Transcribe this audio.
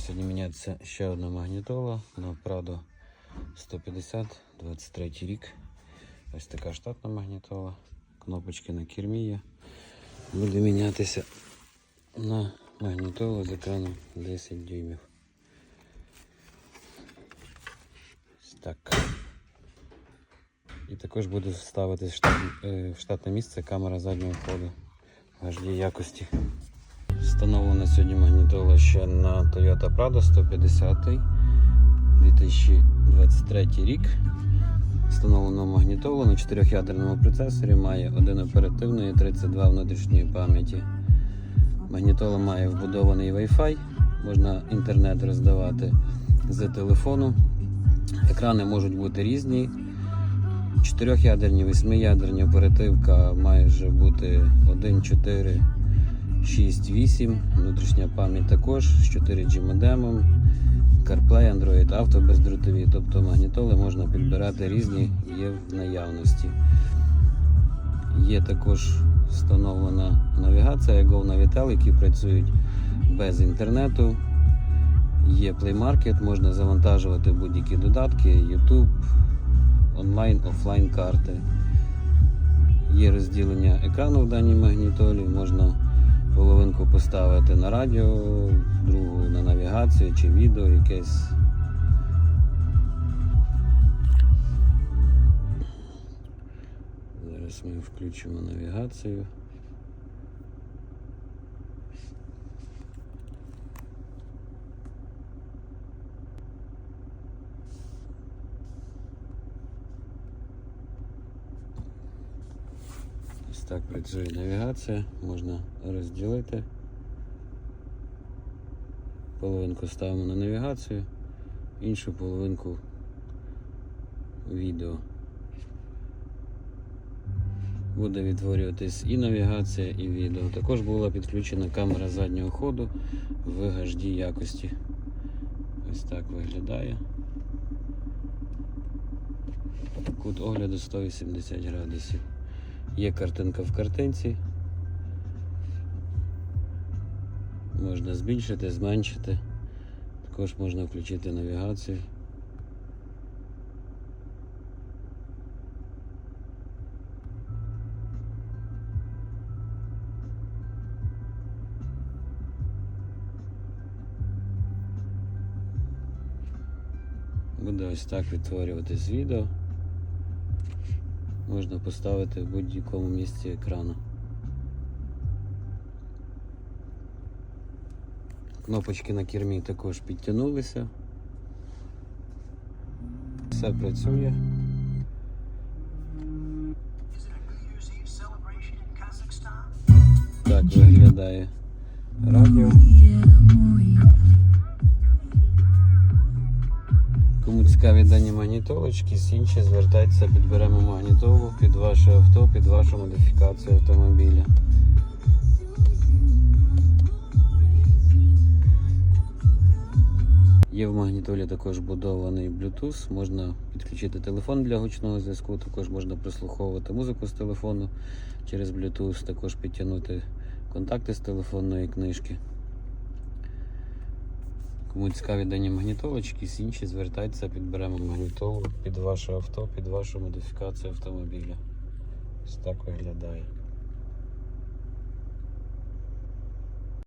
сьогодні мінятися ще одна магнітола на Prado 150, 23 рік. Ось така штатна магнітола. Кнопочки на кермі є. Буде мінятися на магнітолу з екраном 10 дюймів. Ось так. І також буде ставити е, в штатне місце камера заднього ходу HD якості. Встановлена сьогодні магнітола ще на Toyota Prado 150 2023 рік. Встановлено магнітолу на 4-ядерному процесорі, має один оперативний і 32 внутрішньої пам'яті. Магнітола має вбудований Wi-Fi, можна інтернет роздавати з телефону. Екрани можуть бути різні. 4-ядерні, 8-ядерні оперативка має вже бути 1, 4, 6, 8. Внутрішня пам'ять також з 4G модемом, CarPlay, Android Auto бездротові. Тобто магнітоли можна підбирати різні, є в наявності. Є також встановлена навігація Go Navitel, які працюють без інтернету. Є Play Market, можна завантажувати будь-які додатки, YouTube, онлайн, офлайн карти. Є розділення екрану в даній магнітолі, можна половинку поставити на радіо, другу на навігацію чи відео якесь. Зараз ми включимо навігацію. Так працює навігація, можна розділити. Половинку ставимо на навігацію, іншу половинку відео. Буде відтворюватись і навігація, і відео. Також була підключена камера заднього ходу в HD якості. Ось так виглядає. Кут огляду 180 градусів. Є картинка в картинці. Можна збільшити, зменшити. Також можна включити навігацію. Буде ось так відтворюватись відео. Можна поставити в будь-якому місці екрану. Кнопочки на кермі також підтягнулися. Все працює. Так виглядає радіо. Цікаві дані магнітолочки, інші звертайтеся, підберемо магнітолу під ваше авто, під вашу модифікацію автомобіля. Є в магнітолі також будований Bluetooth, можна підключити телефон для гучного зв'язку, також можна прослуховувати музику з телефону через Bluetooth, також підтягнути контакти з телефонної книжки. Кому цікаві дані магнітолочки, інші звертайтеся, підберемо магнітолу під ваше авто, під вашу модифікацію автомобіля. Ось так виглядає.